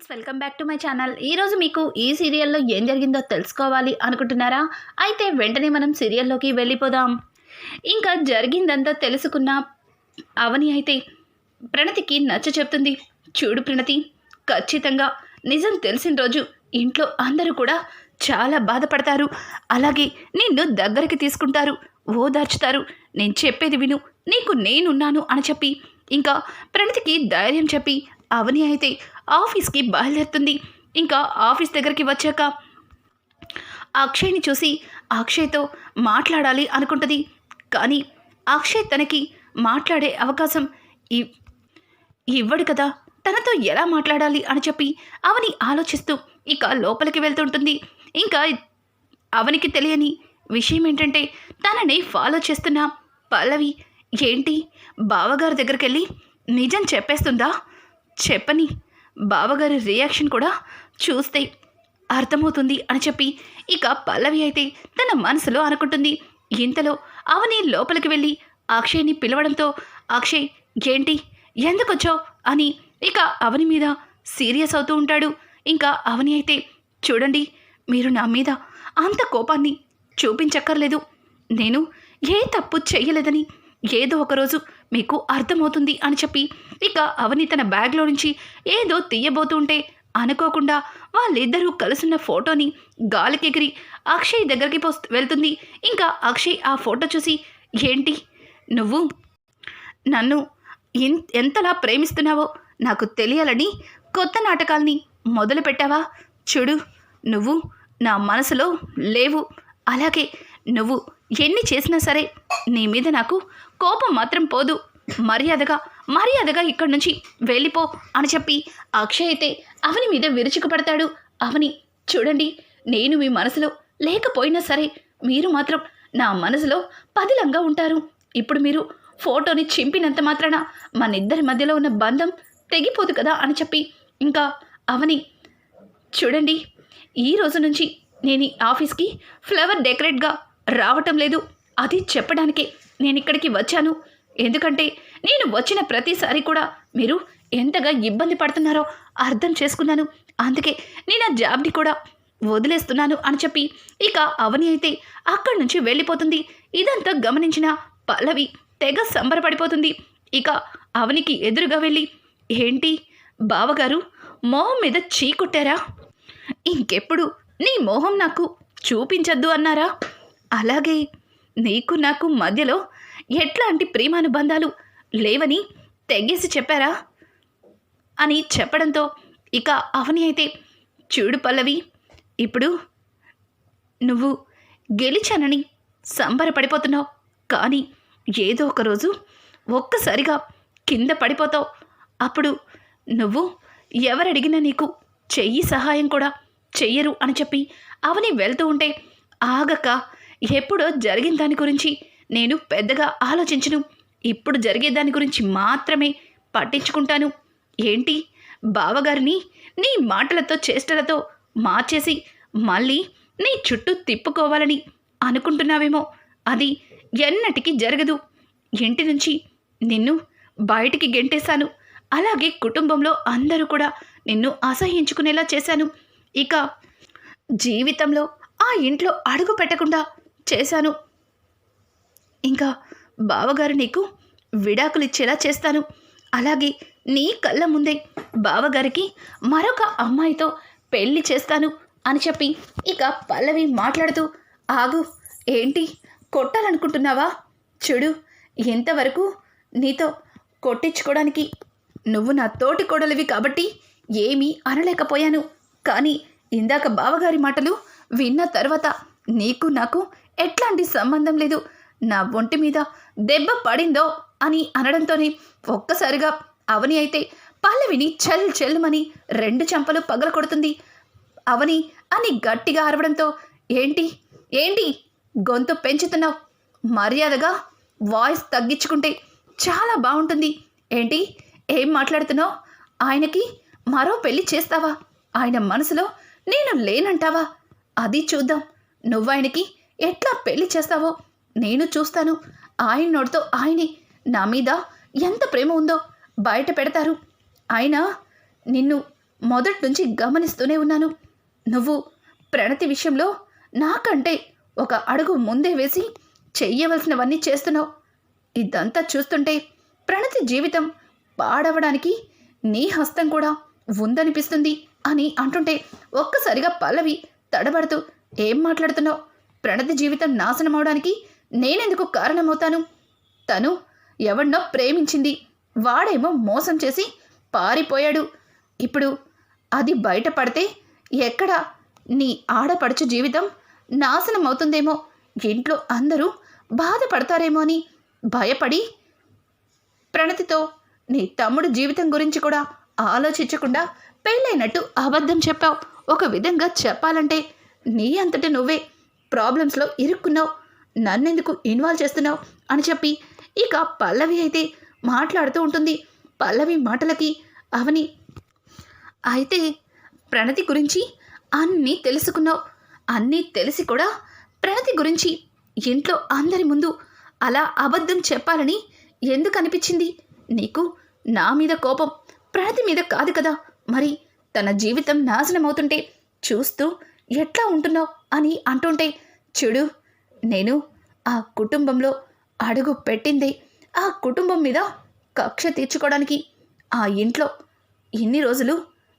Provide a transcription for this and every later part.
Friends welcome back to my channel. ఈరోజు మీకు ఈ సీరియల్లో ఏం జరిగిందో తెలుసుకోవాలి అనుకుంటున్నారా? అయితే వెంటనే మనం సీరియల్లోకి వెళ్ళిపోదాం. ఇంకా జరిగిందంతా తెలుసుకున్న అవని అయితే ప్రణతికి నచ్చ చెప్తుంది. చూడు ప్రణతి ఖచ్చితంగా నిజం తెలిసిన రోజు ఇంట్లో అందరూ కూడా చాలా బాధపడతారు. అలాగే నిన్ను దగ్గరికి తీసుకుంటారు ఓదార్చుతారు నేను చెప్పేది విను నీకు నేనున్నాను అని చెప్పి ఇంకా ప్రణతికి ధైర్యం చెప్పి అవని అయితే ఆఫీస్కి బయలుదేరుతుంది. ఇంకా ఆఫీస్ దగ్గరికి వచ్చాక అక్షయ్ని చూసి అక్షయ్తో మాట్లాడాలి అనుకుంటుంది. కానీ అక్షయ్ తనకి మాట్లాడే అవకాశం ఇ- ఇవ్వడు కదా. తనతో ఎలా మాట్లాడాలి అని చెప్పి అవని ఆలోచిస్తూ ఇక లోపలికి వెళ్తుంటుంది. ఇంకా అవనికి తెలియని విషయం ఏంటంటే తనని ఫాలో చేస్తున్న పల్లవి ఏంటి? బావగారి దగ్గరికి వెళ్ళి నిజం చెప్పేస్తుందా? చెప్పని బావగారి రియాక్షన్ కూడా చూస్తే అర్థమవుతుంది అని చెప్పి ఇక పల్లవి అయితే తన మనసులో అనుకుంటుంది. ఇంతలో అవని లోపలికి వెళ్ళి అక్షయ్ని పిలవడంతో అక్షయ్ ఏంటి? ఎందుకొచ్చావు? అని ఇక అవని మీద సీరియస్ అవుతూ ఉంటాడు. ఇంకా అవని అయితే చూడండి మీరు నా మీద అంత కోపాన్ని చూపించక్కర్లేదు. నేను ఏ తప్పు చేయలేదని ఏదో ఒకరోజు మీకు అర్థమవుతుంది అని చెప్పి ఇక అవని తన బ్యాగ్లో నుంచి ఏదో తీయబోతుంటే అనుకోకుండా వాళ్ళిద్దరూ కలుసున్న ఫోటోని గాలికెగిరి అక్షయ్ దగ్గరికి పోస్ట్ వెళ్తుంది. ఇంకా అక్షయ్ ఆ ఫోటో చూసి ఏంటి? నువ్వు? నన్ను ఎన్- ఎంతలా ప్రేమిస్తున్నావో నాకు తెలియాలని కొత్త నాటకాల్ని మొదలు పెట్టావా చూడు నువ్వు నా మనసులో లేవు. అలాగే నువ్వు ఎన్ని చేసినా సరే నీ మీద నాకు కోపం మాత్రం పోదు. మర్యాదగా మర్యాదగా ఇక్కడి నుంచి వెళ్ళిపో అని చెప్పి అక్షయ్ అయితే అవని మీద విరుచుకుపడతాడు. అవని చూడండి నేను మీ మనసులో లేకపోయినా సరే మీరు మాత్రం నా మనసులో పదిలంగా ఉంటారు. ఇప్పుడు మీరు ఫోటోని చింపినంత మాత్రాన మన ఇద్దరి మధ్యలో ఉన్న బంధం తెగిపోదు కదా అని చెప్పి ఇంకా అవని చూడండి ఈ రోజు నుంచి నేను ఈ ఆఫీస్కి ఫ్లవర్ డెకరేట్గా రావటం లేదు. అది చెప్పడానికే నేను ఇక్కడికి వచ్చాను. ఎందుకంటే నేను వచ్చిన ప్రతిసారి కూడా మీరు ఎంతగా ఇబ్బంది పడుతున్నారో అర్థం చేసుకున్నాను. అందుకే నేను ఆ జాబ్ని కూడా వదిలేస్తున్నాను అని చెప్పి ఇక అవని అయితే అక్కడి నుంచి వెళ్ళిపోతుంది. ఇదంతా గమనించిన పల్లవి తెగ సంబరపడిపోతుంది. ఇక అవనికి ఎదురుగా వెళ్ళి ఏంటి బావగారు మొహం మీద చీకొట్టారా? ఇంకెప్పుడు నీ మొహం నాకు చూపించద్దు అన్నారా? అలాగే నీకు నాకు మధ్యలో ఎట్లాంటి ప్రేమానుబంధాలు లేవని తెగేసి చెప్పారా? అని చెప్పడంతో ఇక అవని అయితే చూడు పల్లవి ఇప్పుడు నువ్వు గెలిచానని సంబరపడిపోతున్నావు. కానీ ఏదో ఒకరోజు ఒక్కసారిగా కింద పడిపోతావు. అప్పుడు నువ్వు ఎవరడిగినా నీకు చెయ్యి సహాయం కూడా చెయ్యరు అని చెప్పి అవని వెళ్తూ ఉంటే ఆగక ఎప్పుడో జరిగిన దాని గురించి నేను పెద్దగా ఆలోచించను. ఇప్పుడు జరిగే దాని గురించి మాత్రమే పట్టించుకుంటాను. ఏంటి? బావగారిని నీ మాటలతో చేష్టలతో మార్చేసి మళ్ళీ నీ చుట్టూ తిప్పుకోవాలని అనుకుంటున్నావేమో. అది ఎన్నటికీ జరగదు. ఇంటి నుంచి నిన్ను బయటికి గెంటేశాను. అలాగే కుటుంబంలో అందరూ కూడా నిన్ను అసహించుకునేలా చేశాను. ఇక జీవితంలో ఆ ఇంట్లో అడుగు పెట్టకుండా చేశాను. ఇంకా బావగారు నీకు విడాకులు ఇచ్చేలా చేస్తాను. అలాగే నీ కళ్ళ ముందే బావగారికి మరొక అమ్మాయితో పెళ్ళి చేస్తాను అని చెప్పి ఇక పల్లవి మాట్లాడుతూ ఆగు ఏంటి? కొట్టాలనుకుంటున్నావా? చూడు ఎంతవరకు నీతో కొట్టించుకోవడానికి నువ్వు నా తోటి కోడలివి కాబట్టి ఏమీ అనలేకపోయాను. కానీ ఇందాక బావగారి మాటలు విన్న తర్వాత నీకు నాకు ఎట్లాంటి సంబంధం లేదు. నా ఒంటి మీద దెబ్బ పడిందో అని అనడంతోనే ఒక్కసారిగా అవని అయితే పల్లవిని చల్ చెల్లుమని రెండు చెంపలు పగల కొడుతుంది అవని అని గట్టిగా అరవడంతో ఏంటి? ఏంటి? గొంతు పెంచుతున్నావు? మర్యాదగా వాయిస్ తగ్గించుకుంటే చాలా బాగుంటుంది ఏంటి? ఏం మాట్లాడుతున్నావు? ఆయనకి మరో పెళ్ళి చేస్తావా? ఆయన మనసులో నేను లేనంటావా? అది చూద్దాం. నువ్వాయనకి ఎట్లా పెళ్ళి చేస్తావో నేను చూస్తాను. ఆయన నోటితో ఆయనే నా మీద ఎంత ప్రేమ ఉందో బయట పెడతారు. ఆయన నిన్ను మొదటి నుంచి గమనిస్తూనే ఉన్నాను. నువ్వు ప్రణతి విషయంలో నాకంటే ఒక అడుగు ముందే వేసి చెయ్యవలసినవన్నీ చేస్తున్నావు. ఇదంతా చూస్తుంటే ప్రణతి జీవితం పాడవడానికి నీ హస్తం కూడా ఉందనిపిస్తుంది అని అంటుంటే ఒక్కసారిగా పల్లవి తడబడుతూ ఏం మాట్లాడుతున్నావు? ప్రణతి జీవితం నాశనం అవడానికి నేనెందుకు కారణమవుతాను? తను ఎవరినో ప్రేమించింది. వాడేమో మోసం చేసి పారిపోయాడు. ఇప్పుడు అది బయటపడితే ఎక్కడ నీ ఆడపడుచు జీవితం నాశనం అవుతుందేమో ఇంట్లో అందరూ బాధపడతారేమో అని భయపడి ప్రణతితో నీ తమ్ముడు జీవితం గురించి కూడా ఆలోచించకుండా పెళ్ళైనట్టు అబద్ధం చెప్పావు. ఒక విధంగా చెప్పాలంటే నీ అంతట నువ్వే ప్రాబ్లమ్స్లో ఇరుక్కున్నావు. నన్నెందుకు ఇన్వాల్వ్ చేస్తున్నావు? అని చెప్పి ఇక పల్లవి అయితే మాట్లాడుతూ ఉంటుంది. పల్లవి మాటలకి అవని అయితే ప్రణతి గురించి అన్నీ తెలుసుకున్నావు. అన్నీ తెలిసి కూడా ప్రణతి గురించి ఇంట్లో అందరి ముందు అలా అబద్ధం చెప్పాలని ఎందుకు అనిపించింది? నీకు నా మీద కోపం ప్రణతి మీద కాదు కదా. మరి తన జీవితం నాశనం అవుతుంటే చూస్తూ ఎట్లా ఉంటున్నావు అని అంటుంటే చూడు నేను ఆ కుటుంబంలో అడుగు పెట్టింది. ఆ కుటుంబం మీద కక్ష తీర్చుకోవడానికి ఆ ఇంట్లో ఇన్ని రోజులు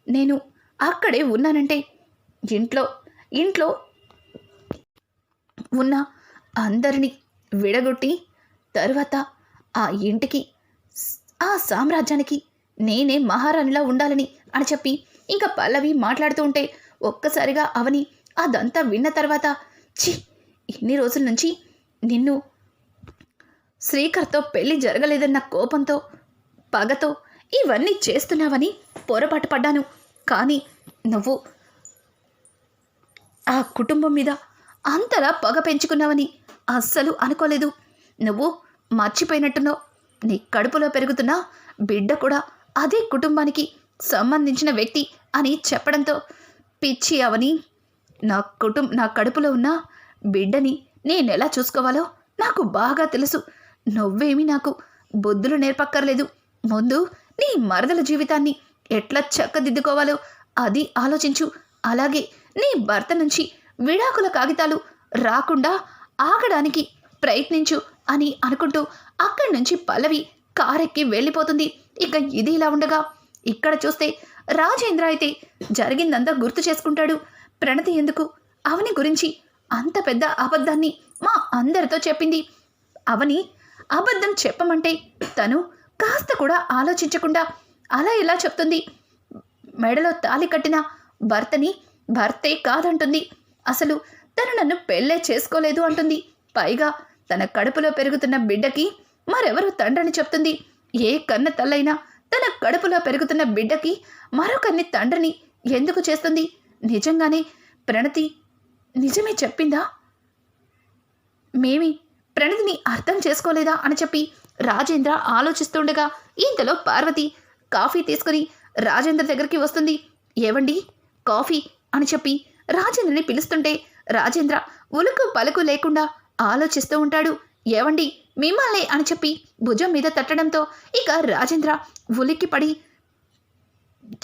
నేను అక్కడే ఉన్నానంటే ఇంట్లో ఇంట్లో ఉన్న అందరినీ విడగొట్టి తర్వాత ఆ ఇంటికి ఆ సామ్రాజ్యానికి నేనే మహారాణిలా ఉండాలని అని చెప్పి ఇంకా పల్లవి మాట్లాడుతూ ఉంటే ఒక్కసారిగా అవని అదంతా విన్న తర్వాత ఛీ! ఇన్ని రోజుల నుంచి నిన్ను శ్రీకర్తో పెళ్ళి జరగలేదన్న కోపంతో పగతో ఇవన్నీ చేస్తున్నావని పొరపాటు పడ్డాను. కానీ నువ్వు ఆ కుటుంబం మీద అంతలా పగ పెంచుకున్నావని అస్సలు అనుకోలేదు. నువ్వు మర్చిపోయినట్టునో నీ కడుపులో పెరుగుతున్న బిడ్డ కూడా అదే కుటుంబానికి సంబంధించిన వ్యక్తి అని చెప్పడంతో పిచ్చి అవని. నా కుటుంబ నా కడుపులో ఉన్న బిడ్డని నేనెలా చూసుకోవాలో నాకు బాగా తెలుసు. నువ్వేమీ నాకు బుద్ధులు నేర్పక్కర్లేదు. ముందు నీ మరదల జీవితాన్ని ఎట్లా చక్కదిద్దుకోవాలో అది ఆలోచించు. అలాగే నీ భర్త నుంచి విడాకుల కాగితాలు రాకుండా ఆగడానికి ప్రయత్నించు అని అనుకుంటూ అక్కడి నుంచి పల్లవి కారెక్కి వెళ్ళిపోతుంది. ఇక ఇది ఇలా ఉండగా ఇక్కడ చూస్తే రాజేంద్ర అయితే జరిగిందంతా గుర్తు చేసుకుంటాడు. ప్రణతి ఎందుకు? అవని గురించి అంత పెద్ద అబద్ధాన్ని మా అందరితో చెప్పింది. అవని అబద్ధం చెప్పమంటే తను కాస్త కూడా ఆలోచించకుండా అలా ఎలా చెప్తుంది. మెడలో తాలి కట్టిన భర్తని భర్తే కాదంటుంది. అసలు తను నన్ను పెళ్ళే చేసుకోలేదు అంటుంది. పైగా తన కడుపులో పెరుగుతున్న బిడ్డకి మరెవరు తండ్రని చెప్తుంది. ఏ కన్న తల్లైనా తన కడుపులో పెరుగుతున్న బిడ్డకి మరొకరిని తండ్రిని ఎందుకు చేస్తుంది? నిజంగానే ప్రణతి నిజమే చెప్పిందా? మేమి ప్రణతిని అర్థం చేసుకోలేదా అని చెప్పి రాజేంద్ర ఆలోచిస్తుండగా ఇంతలో పార్వతి కాఫీ తీసుకుని రాజేంద్ర దగ్గరికి వస్తుంది. ఏవండి? కాఫీ అని చెప్పి రాజేంద్రని పిలుస్తుంటే రాజేంద్ర ఉలుకు పలుకు లేకుండా ఆలోచిస్తూ ఉంటాడు. ఏవండి? మిమ్మల్ని అని చెప్పి భుజం మీద తట్టడంతో ఇక రాజేంద్ర ఉలిక్కి పడి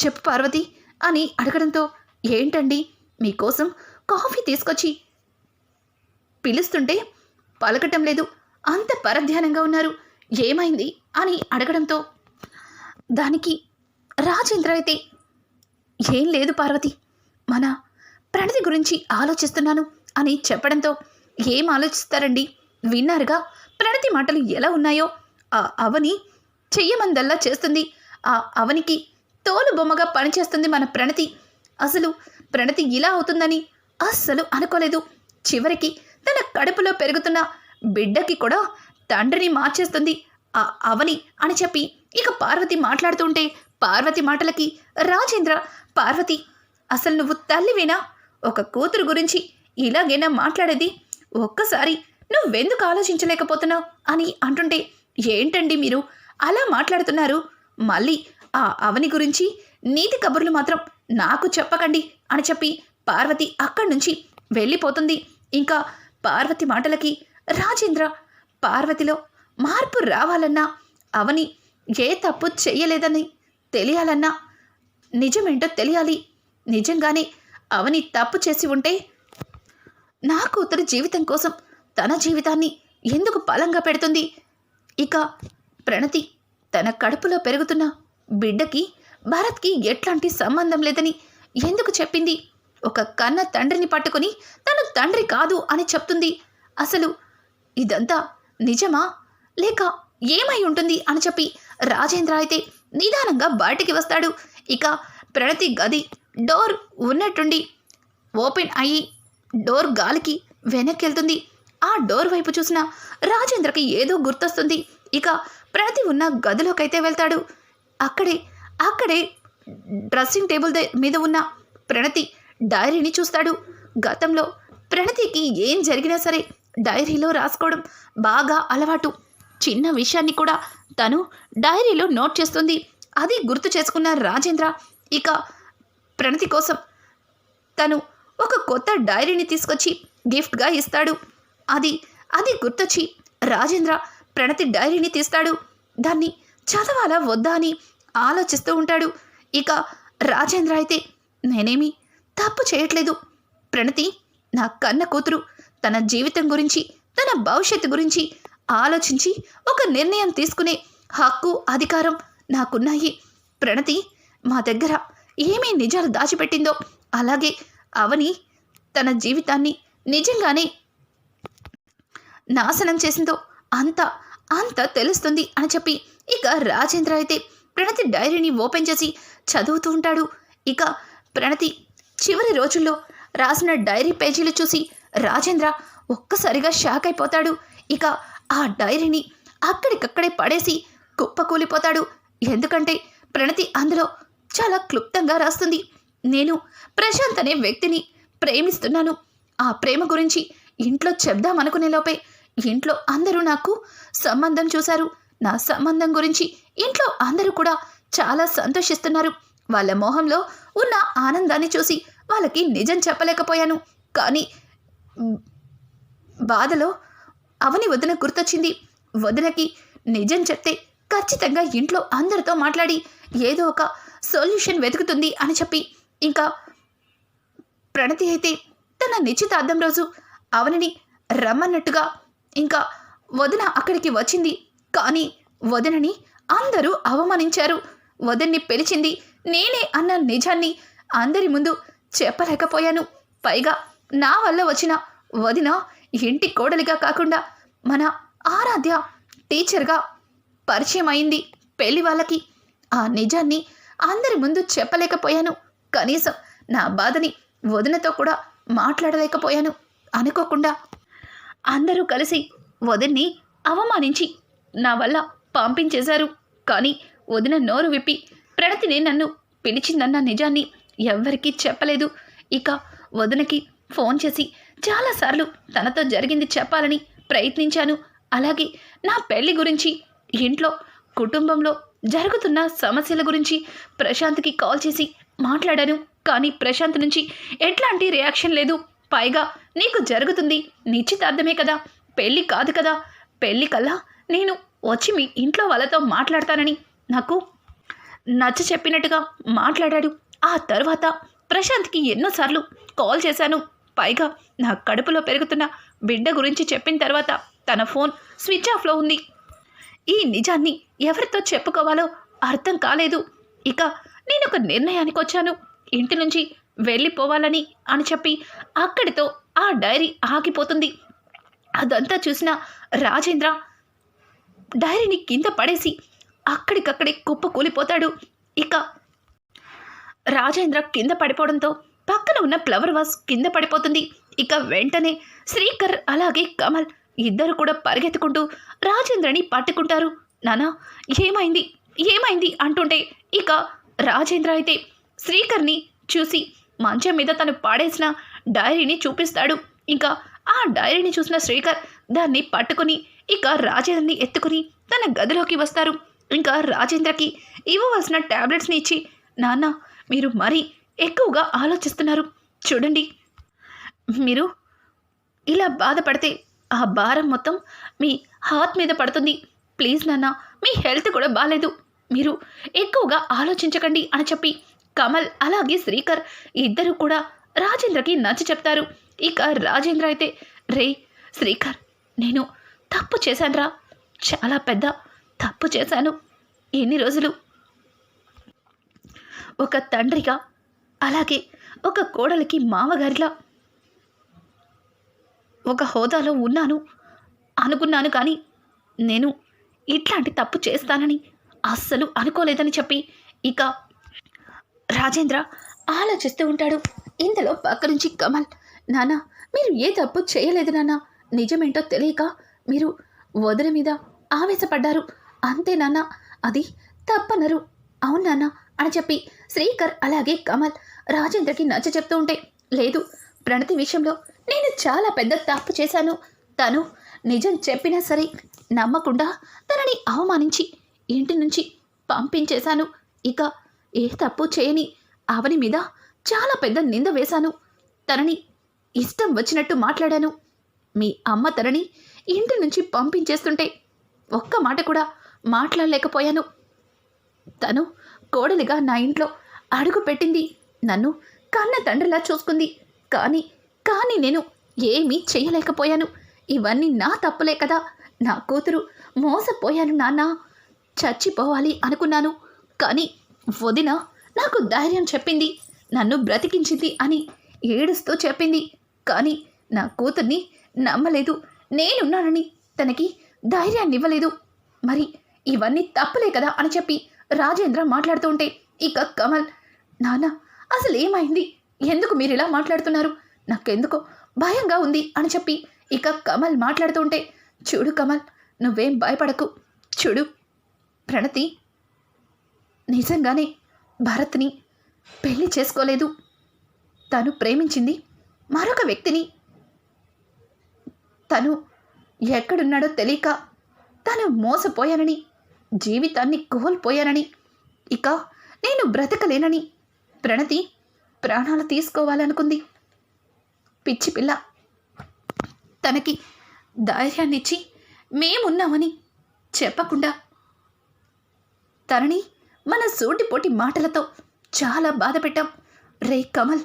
చెప్పు పార్వతి అని అడగడంతో ఏంటండి మీకోసం కాఫీ తీసుకొచ్చి పిలుస్తుంటే పలకటం లేదు అంత పరధ్యానంగా ఉన్నారు ఏమైంది అని అడగడంతో దానికి రాజేంద్ర అయితే ఏం లేదు పార్వతి మన ప్రణతి గురించి ఆలోచిస్తున్నాను అని చెప్పడంతో ఏం ఆలోచిస్తారండి? విన్నారుగా? ప్రణతి మాటలు ఎలా ఉన్నాయో? ఆ అవని చెయ్యమందల్లా చేస్తుంది. ఆ అవనికి తోలు బొమ్మగా పనిచేస్తుంది మన ప్రణతి. అసలు ప్రణతి ఇలా అవుతుందని అస్సలు అనుకోలేదు. చివరికి తన కడుపులో పెరుగుతున్న బిడ్డకి కూడా తండ్రిని మార్చేస్తుంది ఆ అవని అని చెప్పి ఇక పార్వతి మాట్లాడుతుంటే పార్వతి మాటలకి రాజేంద్ర పార్వతి అసలు నువ్వు తల్లివేనా? ఒక కూతురు గురించి ఇలాగైనా మాట్లాడేది? ఒక్కసారి నువ్వెందుకు ఆలోచించలేకపోతున్నావు? అని అంటుంటే ఏంటండి మీరు? అలా మాట్లాడుతున్నారు. మళ్ళీ ఆ అవని గురించి నీతి కబుర్లు మాత్రం నాకు చెప్పకండి అని చెప్పి పార్వతి అక్కడి నుంచి వెళ్ళిపోతుంది. ఇంకా పార్వతి మాటలకి రాజేంద్ర పార్వతిలో మార్పు రావాలన్నా అవని ఏ తప్పు చెయ్యలేదని తెలియాలన్నా నిజమేంటో తెలియాలి. నిజంగానే అవని తప్పు చేసి ఉంటే నా కూతురు జీవితం కోసం తన జీవితాన్ని ఎందుకు బలంగా పెడుతుంది? ఇక ప్రణతి తన కడుపులో పెరుగుతున్న బిడ్డకి భరత్కి ఎట్లాంటి సంబంధం లేదని ఎందుకు చెప్పింది? ఒక కన్న తండ్రిని పట్టుకుని తను తండ్రి కాదు అని చెప్తుంది. అసలు ఇదంతా నిజమా? లేక ఏమై ఉంటుంది అని చెప్పి రాజేంద్ర అయితే నిదానంగా బయటికి వస్తాడు. ఇక ప్రణతి గది డోర్ ఉన్నట్టుండి ఓపెన్ అయ్యి డోర్ గాలికి వెనక్కి వెళ్తుంది ఆ డోర్ వైపు చూసిన రాజేంద్రకి ఏదో గుర్తొస్తుంది. ఇక ప్రణతి ఉన్న గదిలోకైతే వెళ్తాడు. అక్కడే అక్కడే డ్రెస్సింగ్ టేబుల్ మీద ఉన్న ప్రణతి డైరీని చూస్తాడు. గతంలో ప్రణతికి ఏం జరిగినా సరే డైరీలో రాసుకోవడం బాగా అలవాటు. చిన్న విషయాన్ని కూడా తను డైరీలో నోట్ చేస్తుంది. అది గుర్తు చేసుకున్న రాజేంద్ర ఇక ప్రణతి కోసం తను ఒక కొత్త డైరీని తీసుకొచ్చి గిఫ్ట్గా ఇస్తాడు. అది అది గుర్తొచ్చి రాజేంద్ర ప్రణతి డైరీని తీస్తాడు. దాన్ని చదవాలా వద్దా అని ఆలోచిస్తూ ఉంటాడు. ఇక రాజేంద్ర అయితే నేనేమి తప్పు చేయట్లేదు. ప్రణతి నా కన్న కూతురు. తన జీవితం గురించి తన భవిష్యత్తు గురించి ఆలోచించి ఒక నిర్ణయం తీసుకునే హక్కు అధికారం నాకున్నాయి. ప్రణతి మా దగ్గర ఏమీ నిజాలు దాచిపెట్టిందో అలాగే అవని తన జీవితాన్ని నిజంగానే నాశనం చేసిందో అంత అంత తెలుస్తుంది అని చెప్పి ఇక రాజేంద్ర అయితే ప్రణతి డైరీని ఓపెన్ చేసి చదువుతూ ఉంటాడు. ఇక ప్రణతి చివరి రోజుల్లో రాసిన డైరీ పేజీలు చూసి రాజేంద్ర ఒక్కసారిగా షాక్ అయిపోతాడు. ఇక ఆ డైరీని అక్కడికక్కడే పడేసి కుప్పకూలిపోతాడు. ఎందుకంటే ప్రణతి అందులో చాలా క్లుప్తంగా రాస్తుంది. నేను ప్రశాంత్ అనే వ్యక్తిని ప్రేమిస్తున్నాను. ఆ ప్రేమ గురించి ఇంట్లో చెప్దామనుకునే లోపే ఇంట్లో అందరూ నాకు సంబంధం చూశారు. నా సంబంధం గురించి ఇంట్లో అందరూ కూడా చాలా సంతోషిస్తున్నారు. వాళ్ళ మొహంలో ఉన్న ఆనందాన్ని చూసి వాళ్ళకి నిజం చెప్పలేకపోయాను. కానీ బాధలో అవని వదిన గుర్తొచ్చింది. వదినకి నిజం చెప్తే ఖచ్చితంగా ఇంట్లో అందరితో మాట్లాడి ఏదో ఒక సొల్యూషన్ వెతుకుతుంది అని చెప్పి. ఇంకా ప్రణతి అయితే తన నిశ్చితార్థం రోజు అవనిని రమ్మన్నట్టుగా ఇంకా వదిన అక్కడికి వచ్చింది. కానీ వదినని అందరూ అవమానించారు. వదిన్ని పిలిచింది నేనే అన్న నిజాన్ని అందరి ముందు చెప్పలేకపోయాను. పైగా నా వల్ల వచ్చిన వదిన ఇంటి కోడలిగా కాకుండా మన ఆరాధ్య టీచర్గా పరిచయం అయింది. పెళ్ళి వాళ్ళకి ఆ నిజాన్ని అందరి ముందు చెప్పలేకపోయాను. కనీసం నా బాధని వదినతో కూడా మాట్లాడలేకపోయాను. అనుకోకుండా అందరూ కలిసి వదిన్ని అవమానించి నా వల్ల పంపించేశారు. కానీ వదిన నోరు విప్పి ప్రణతిని నన్ను పిలిచిందన్న నిజాన్ని ఎవ్వరికీ చెప్పలేదు. ఇక వదినకి ఫోన్ చేసి చాలాసార్లు తనతో జరిగింది చెప్పాలని ప్రయత్నించాను. అలాగే నా పెళ్ళి గురించి ఇంట్లో కుటుంబంలో జరుగుతున్న సమస్యల గురించి ప్రశాంత్కి కాల్ చేసి మాట్లాడాను. కానీ ప్రశాంత్ నుంచి ఎట్లాంటి రియాక్షన్ లేదు. పైగా నీకు జరుగుతుంది నిశ్చితార్థమే కదా. పెళ్ళి కాదు కదా. పెళ్ళి కల్లా నేను వచ్చి మీ ఇంట్లో వాళ్ళతో మాట్లాడతానని నాకు నచ్చ చెప్పినట్టుగా మాట్లాడాడు. ఆ తర్వాత ప్రశాంత్కి ఎన్నోసార్లు కాల్ చేశాను. పైగా నా కడుపులో పెరుగుతున్న బిడ్డ గురించి చెప్పిన తర్వాత తన ఫోన్ స్విచ్ ఆఫ్లో ఉంది. ఈ నిజాన్ని ఎవరితో చెప్పుకోవాలో అర్థం కాలేదు. ఇక నేను ఒక నిర్ణయానికి వచ్చాను ఇంటి నుంచి వెళ్ళిపోవాలని అని చెప్పి అక్కడితో ఆ డైరీ ఆగిపోతుంది. అదంతా చూసిన రాజేంద్ర డైరీని కింద పడేసి అక్కడికక్కడే కుప్ప కూలిపోతాడు. ఇక రాజేంద్ర కింద పడిపోవడంతో పక్కన ఉన్న ఫ్లవర్ వాస్ కింద పడిపోతుంది. ఇక వెంటనే శ్రీకర్ అలాగే కమల్ ఇద్దరు కూడా పరిగెత్తుకుంటూ రాజేంద్రని పట్టుకుంటారు. నానా ఏమైంది? ఏమైంది? అంటుంటే ఇక రాజేంద్ర అయితే శ్రీకర్ని చూసి మంచం మీద తను పాడేసిన డైరీని చూపిస్తాడు. ఇంకా ఆ డైరీని చూసిన శ్రీకర్ దాన్ని పట్టుకుని ఇక రాజేంద్రని ఎత్తుకుని తన గదిలోకి వస్తారు. ఇంకా రాజేంద్రకి ఇవ్వవలసిన టాబ్లెట్స్ని ఇచ్చి నాన్న మీరు మరీ ఎక్కువగా ఆలోచిస్తున్నారు. చూడండి. మీరు ఇలా బాధపడితే ఆ భారం మొత్తం మీ హార్ట్ మీద పడుతుంది. ప్లీజ్ నాన్న మీ హెల్త్ కూడా బాగాలేదు మీరు ఎక్కువగా ఆలోచించకండి అని చెప్పి కమల్ అలాగే శ్రీకర్ ఇద్దరు కూడా రాజేంద్రకి నచ్చి చెప్తారు. ఇక రాజేంద్ర అయితే రే శ్రీకర్ నేను తప్పు చేశానురా. చాలా పెద్ద తప్పు చేశాను. ఎన్ని రోజులు? ఒక తండ్రిగా అలాగే ఒక కోడలికి మామగారిలా. ఒక హోదాలో ఉన్నాను అనుకున్నాను కానీ నేను ఇట్లాంటి తప్పు చేస్తానని అస్సలు అనుకోలేదని చెప్పి ఇక రాజేంద్ర ఆలోచిస్తూ ఉంటాడు. ఇంతలో పక్క నుంచి కమల్ నాన్న మీరు ఏ తప్పు చేయలేదు నాన్న నిజమేంటో తెలియక మీరు వదిన మీద ఆవేశపడ్డారు. అంతే నాన్న అది తప్పనరు. అవును నాన్న అని చెప్పి శ్రీకర్ అలాగే కమల్ రాజేంద్రకి నచ్చ చెప్తూ ఉంటే లేదు ప్రణతి విషయంలో నేను చాలా పెద్ద తప్పు చేశాను. తను నిజం చెప్పినా సరే నమ్మకుండా తనని అవమానించి ఇంటి నుంచి పంపించేశాను. ఇక ఏ తప్పు చేయని అవని మీద చాలా పెద్ద నింద వేశాను. తనని ఇష్టం వచ్చినట్టు మాట్లాడాను. మీ అమ్మ తనని ఇంటి నుంచి పంపించేస్తుంటే ఒక్క మాట కూడా మాట్లాడలేకపోయాను. తను కోడలిగా నా ఇంట్లో అడుగు పెట్టింది. నన్ను కన్న తండ్రిలా చూసుకుంది. కానీ కానీ నేను ఏమీ చేయలేకపోయాను. ఇవన్నీ నా తప్పులే కదా. నా కూతురు మోసపోయాను నాన్న. చచ్చిపోవాలి అనుకున్నాను. కానీ వదిన నాకు ధైర్యం చెప్పింది. నన్ను బ్రతికించింది అని ఏడుస్తూ చెప్పింది. కానీ నా కూతుర్ని నమ్మలేదు. నేనున్నానని తనకి ధైర్యాన్ని ఇవ్వలేదు మరి ఇవన్నీ తప్పులే కదా అని చెప్పి రాజేంద్ర మాట్లాడుతూ ఉంటే ఇక కమల్ నాన్న అసలు ఏమైంది ఎందుకు మీరు ఇలా మాట్లాడుతున్నారు? నాకెందుకో భయంగా ఉంది అని చెప్పి ఇక కమల్ మాట్లాడుతూ ఉంటే చూడు కమల్ నువ్వేం భయపడకు. చూడు ప్రణతి నిజంగానే భరత్ని పెళ్ళి చేసుకోలేదు. తను ప్రేమించింది మరొక వ్యక్తిని. తను ఎక్కడున్నాడో తెలియక తను మోసపోయానని జీవితాన్ని కోల్పోయానని ఇక నేను బ్రతకలేనని ప్రణతి ప్రాణాలు తీసుకోవాలనుకుంది. పిచ్చి పిల్ల. తనకి ధైర్యాన్నిచ్చి మేమున్నామని చెప్పకుండా తనని మన సూటిపోటి మాటలతో చాలా బాధ పెట్టాం. రే కమల్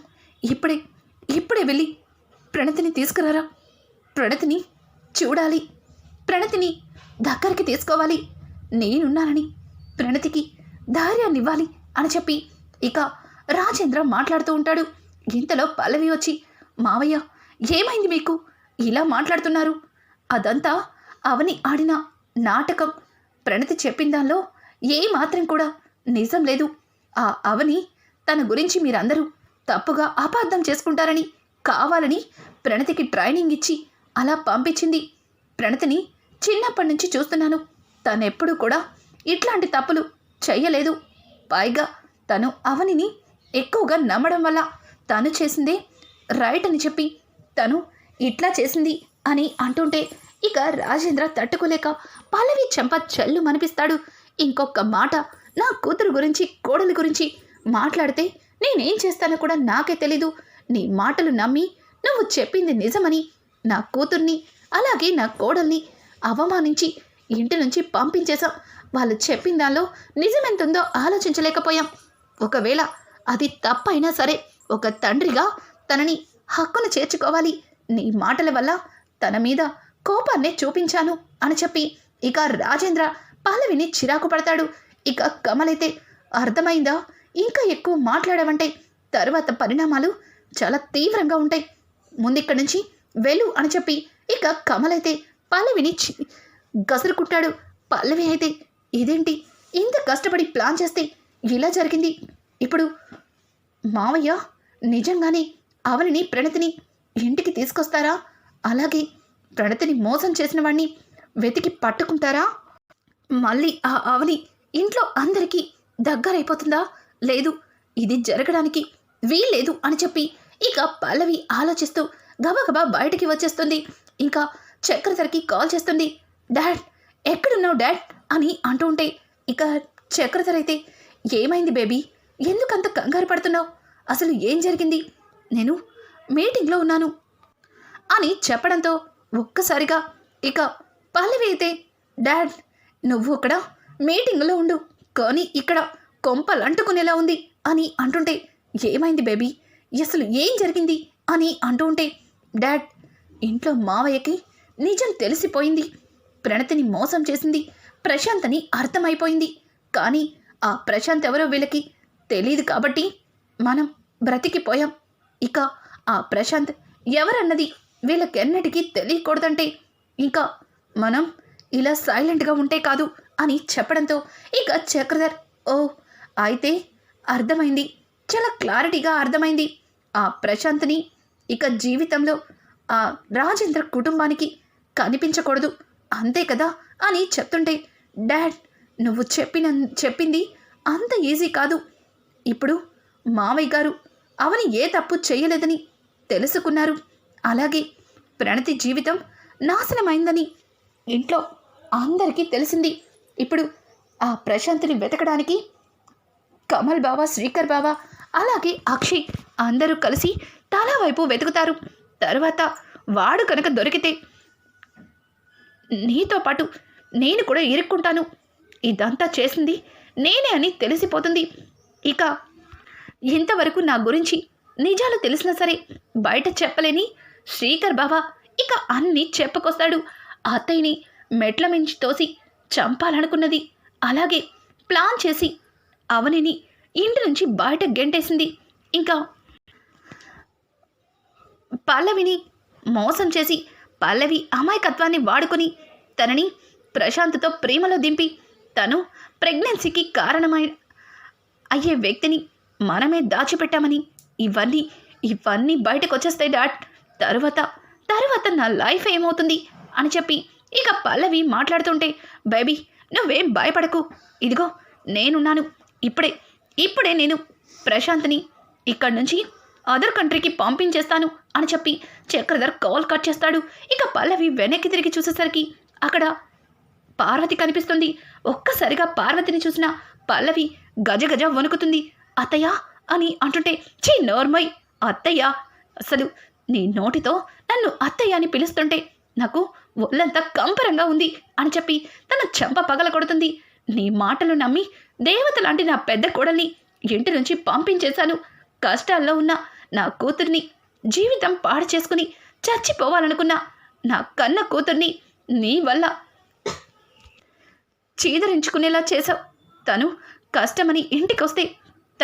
ఇప్పుడే ఇప్పుడే వెళ్ళి ప్రణతిని తీసుకురారా? ప్రణతిని చూడాలి. ప్రణతిని దగ్గరికి తీసుకోవాలి. నేనున్నానని ప్రణతికి ధైర్యాన్ని ఇవ్వాలి అని చెప్పి ఇక రాజేంద్ర మాట్లాడుతూ ఉంటాడు. ఇంతలో పల్లవి వచ్చి మావయ్య ఏమైంది మీకు? ఇలా మాట్లాడుతున్నారు. అదంతా అవని ఆడిన నాటకం. ప్రణతి చెప్పిన దానిలో ఏ మాత్రం కూడా నిజం లేదు. ఆ అవని తన గురించి మీరందరూ తప్పుగా అపార్థం చేసుకుంటారని కావాలని ప్రణతికి ట్రైనింగ్ ఇచ్చి అలా పంపించింది. ప్రణతిని చిన్నప్పటి నుంచి చూస్తున్నాను. తనెప్పుడు కూడా ఇట్లాంటి తప్పులు చెయ్యలేదు. పైగా తను అవనిని ఎక్కువగా నమ్మడం వల్ల తను చేసిందే రైట్ అని చెప్పి తను ఇట్లా చేసింది అని అంటుంటే ఇక రాజేంద్ర తట్టుకోలేక పల్లవి చెంప చెల్లు మనిపిస్తాడు. ఇంకొక మాట నా కూతురు గురించి కోడలి గురించి మాట్లాడితే నేనేం చేస్తానో కూడా నాకే తెలీదు. నీ మాటలు నమ్మి నువ్వు చెప్పింది నిజమని నా కూతుర్ని అలాగే నా కోడల్ని అవమానించి ఇంటి నుంచి పంపించేశాం. వాళ్ళు చెప్పిన దానిలో నిజమెంతుందో ఆలోచించలేకపోయాం. ఒకవేళ అది తప్పైనా సరే ఒక తండ్రిగా తనని హక్కును చేర్చుకోవాలి. నీ మాటల వల్ల తన మీద కోపాన్నే చూపించాను అని చెప్పి ఇక రాజేంద్ర పల్లవిని చిరాకు పడతాడు. ఇక కమలైతే అర్థమైందా? ఇంకా ఎక్కువ మాట్లాడవంటే తర్వాత పరిణామాలు చాలా తీవ్రంగా ఉంటాయి. ముందిక్కడి నుంచి వెళ్ళు అని చెప్పి ఇక కమలైతే పల్లవిని చి- పల్లవి అయితే ఇదేంటి? ఇంత కష్టపడి ప్లాన్ చేస్తే ఇలా జరిగింది? ఇప్పుడు మావయ్య నిజంగానే అవనిని ప్రణతిని ఇంటికి తీసుకొస్తారా? అలాగే ప్రణతిని మోసం చేసిన వాడిని వెతికి పట్టుకుంటారా? మళ్ళీ ఆ అవని ఇంట్లో అందరికీ దగ్గరైపోతుందా? లేదు ఇది జరగడానికి వీల్లేదు అని చెప్పి ఇక పల్లవి ఆలోచిస్తూ గబగబా బయటికి వచ్చేస్తుంది. ఇంకా చక్రధరకి కాల్ చేస్తుంది. డాడ్ ఎక్కడున్నావు డాడ్? అని అంటూ ఉంటే ఇక చక్రధర అయితే ఏమైంది బేబీ? ఎందుకంత కంగారు పడుతున్నావు? అసలు ఏం జరిగింది? నేను మీటింగ్లో ఉన్నాను అని చెప్పడంతో ఒక్కసారిగా ఇక పల్లవి అయితే డాడ్ నువ్వు అక్కడ మీటింగ్లో ఉండు. కానీ ఇక్కడ కొంపలంటుకునేలా ఉంది అని అంటుంటే ఏమైంది బేబీ? అసలు ఏం జరిగింది అని అంటూ ఉంటే డాడ్ ఇంట్లో మావయ్యకి నిజం తెలిసిపోయింది. ప్రణతిని మోసం చేసింది ప్రశాంత్ అని అర్థమైపోయింది. కానీ ఆ ప్రశాంత్ ఎవరో వీళ్ళకి తెలియదు కాబట్టి మనం బ్రతికిపోయాం. ఇక ఆ ప్రశాంత్ ఎవరన్నది వీళ్ళకెన్నటికీ తెలియకూడదంటే ఇంకా మనం ఇలా సైలెంట్గా ఉంటే కాదు. అని చెప్పడంతో ఇక చక్రధర్ ఓ అయితే అర్థమైంది. చాలా క్లారిటీగా అర్థమైంది. ఆ ప్రశాంత్ని ఇక జీవితంలో ఆ రాజేంద్ర కుటుంబానికి కనిపించకూడదు. అంతే కదా అని చెప్తుంటే డాడ్ నువ్వు చెప్పిన చెప్పింది అంత ఈజీ కాదు. ఇప్పుడు మావయ్య గారు అవని ఏ తప్పు చేయలేదని తెలుసుకున్నారు. అలాగే ప్రణతి జీవితం నాశనమైందని ఇంట్లో అందరికీ తెలిసింది. ఇప్పుడు ఆ ప్రశాంతిని వెతకడానికి కమల్ బావ శ్రీకర్ బావ అలాగే అక్షయ్ అందరూ కలిసి తలా వైపు వెతుకుతారు. తర్వాత వాడు కనుక దొరికితే నీతో పాటు నేను కూడా ఇరుక్కుంటాను. ఇదంతా చేసింది నేనే అని తెలిసిపోతుంది. ఇక ఇంతవరకు నా గురించి నిజాలు తెలిసినా సరే బయట చెప్పలేని శ్రీకర్ బావ ఇక అన్నీ చెప్పుకొస్తాడు. అత్తయ్యని మెట్ల మించి తోసి చంపాలనుకున్నది. అలాగే ప్లాన్ చేసి అవనిని ఇంటి నుంచి బయట గెంటేసింది. ఇంకా పల్లవిని మోసం చేసి పల్లవి అమాయకత్వాన్ని వాడుకొని తనని ప్రశాంత్తో ప్రేమలో దింపి తను ప్రెగ్నెన్సీకి కారణమై అయ్యే వ్యక్తిని మనమే దాచిపెట్టామని ఇవన్నీ ఇవన్నీ బయటకు వచ్చేస్తాయి డాట్ తరువాత తరువాత నా లైఫ్ ఏమవుతుంది అని చెప్పి ఇక పల్లవి మాట్లాడుతుంటే బేబీ నువ్వేం భయపడకు. ఇదిగో నేనున్నాను. ఇప్పుడే ఇప్పుడే నేను ప్రశాంత్ని ఇక్కడి నుంచి అదర్ కంట్రీకి పంపించేస్తాను అని చెప్పి చక్రధర్ కాల్ కట్ చేస్తాడు. ఇక పల్లవి వెనక్కి తిరిగి చూసేసరికి అక్కడ పార్వతి కనిపిస్తుంది. ఒక్కసారిగా పార్వతిని చూసిన పల్లవి గజ గజ వణుకుతుంది. అత్తయ్య అని అంటుంటే చీ నోర్మయ్ అత్తయ్య అసలు నీ నోటితో నన్ను అత్తయ్య అని పిలుస్తుంటే నాకు ఒళ్ళంతా కంపరంగా ఉంది అని చెప్పి తన చెంప పగల కొడుతుంది. నీ మాటలు నమ్మి దేవత లాంటి నా పెద్ద కోడల్ని ఇంటి నుంచి పంపించేశాను. కష్టాల్లో ఉన్న నా కూతుర్ని జీవితం పాడు చేసుకుని చచ్చిపోవాలనుకున్నా నా కన్న కూతుర్ని నీ వల్ల చీదరించుకునేలా చేశావు. తను కష్టమని ఇంటికొస్తే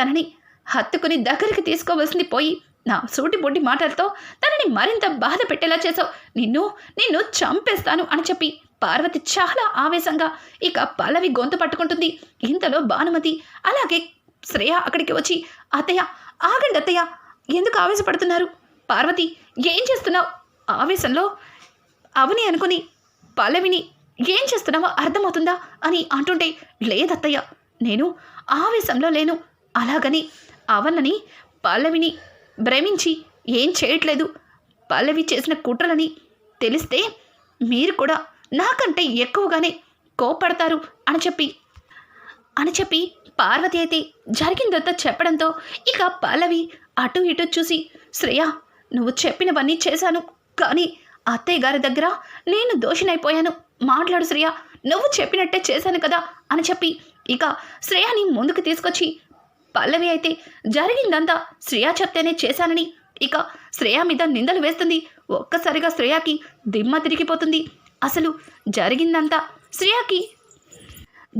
తనని హత్తుకుని దగ్గరికి తీసుకోవలసింది పోయి నా సూటిబొడ్డి మాటలతో తనని మరింత బాధ పెట్టేలా చేసావు నిన్ను నిన్ను చంపేస్తాను అని చెప్పి పార్వతి చాలా ఆవేశంగా ఇక పల్లవి గొంతు పట్టుకుంటుంది. ఇంతలో భానుమతి అలాగే శ్రేయ అక్కడికి వచ్చి అత్తయ్య ఆగండి అత్తయ్య ఎందుకు ఆవేశపడుతున్నారు? పార్వతి ఏం చేస్తున్నావు? ఆవేశంలో అవని అనుకుని పల్లవిని ఏం చేస్తున్నావో అర్థమవుతుందా? అని అంటుంటే లేదత్తయ్య నేను ఆవేశంలో లేను. అలాగని అవన్నని పల్లవిని భ్రమించి ఏం చేయట్లేదు. పల్లవి చేసిన కుట్రలని తెలిస్తే మీరు కూడా నాకంటే ఎక్కువగానే కోపడతారు అని చెప్పి అని చెప్పి పార్వతి అయితే జరిగిందంతా చెప్పడంతో ఇక పల్లవి అటు ఇటు చూసి శ్రేయ నువ్వు చెప్పినవన్నీ చేశాను కానీ అత్తయ్య గారి దగ్గర నేను దోషినైపోయాను. మాట్లాడు శ్రేయ నువ్వు చెప్పినట్టే చేశాను కదా అని చెప్పి ఇక శ్రేయాని ముందుకు తీసుకొచ్చి పల్లవి అయితే జరిగిందంతా శ్రేయ చెప్తేనే చేశానని. ఇక శ్రేయ మీద నిందలు వేస్తుంది. ఒక్కసారిగా శ్రేయాకి దిమ్మ తిరిగిపోతుంది. అసలు జరిగిందంతా శ్రేయాకి?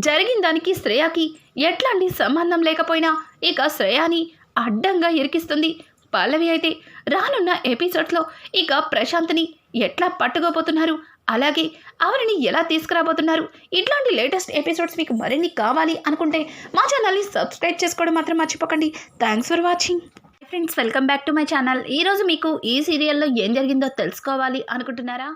జరిగిన దానికి శ్రేయాకి ఎట్లాంటి సంబంధం లేకపోయినా ఇక శ్రేయాని అడ్డంగా ఇరికిస్తుంది. పల్లవి అయితే రానున్న ఎపిసోడ్స్లో ఇక ప్రశాంత్ని ఎట్లా పట్టుకోబోతున్నారు అలాగే ఆవిడని ఎలా తీసుకురాబోతున్నారు? ఇట్లాంటి లేటెస్ట్ ఎపిసోడ్స్ మీకు మరిన్ని కావాలి అనుకుంటే మా ఛానల్ని సబ్స్క్రైబ్ చేసుకోవడం మాత్రం మర్చిపోకండి. Thanks for watching friends welcome back to my channel ఈరోజు మీకు ఈ సీరియల్లో ఏం జరిగిందో తెలుసుకోవాలి అనుకుంటున్నారా?